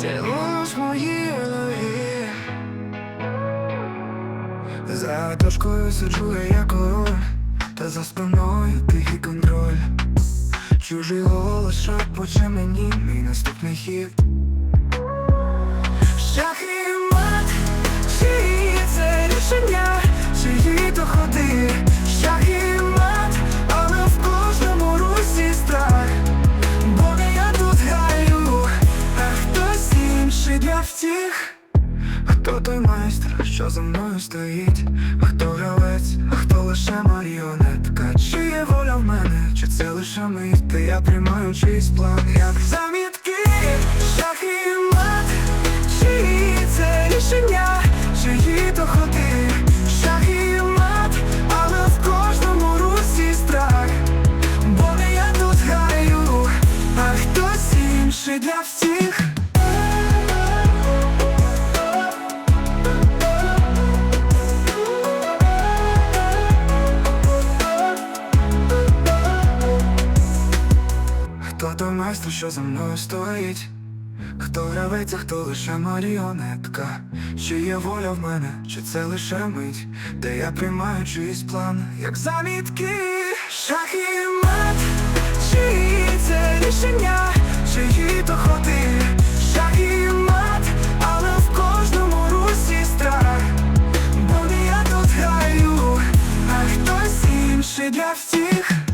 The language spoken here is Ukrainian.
Це лиш мої ноги За дошкою сиджу я як король Та за спиною тихий контроль. Чужий голос поче мені мій наступний хід. Шах втіх Хто той майстер, що за мною стоїть? Хто гравець, а хто лише маріонетка? Чи є воля в мене, чи це лише мить? Та я приймаю чийсь план, як замітки, шах той майстер, що за мною стоїть? Хто гравець, хто лише маріонетка? Чи є воля в мене, чи це лише мить, де я приймаю чийсь план, як замітки, шах і мат, чиї це рішення, чиї то ходи, шах і мат, але в кожному русі страх, бо не я тут граю, а хтось інший для всіх.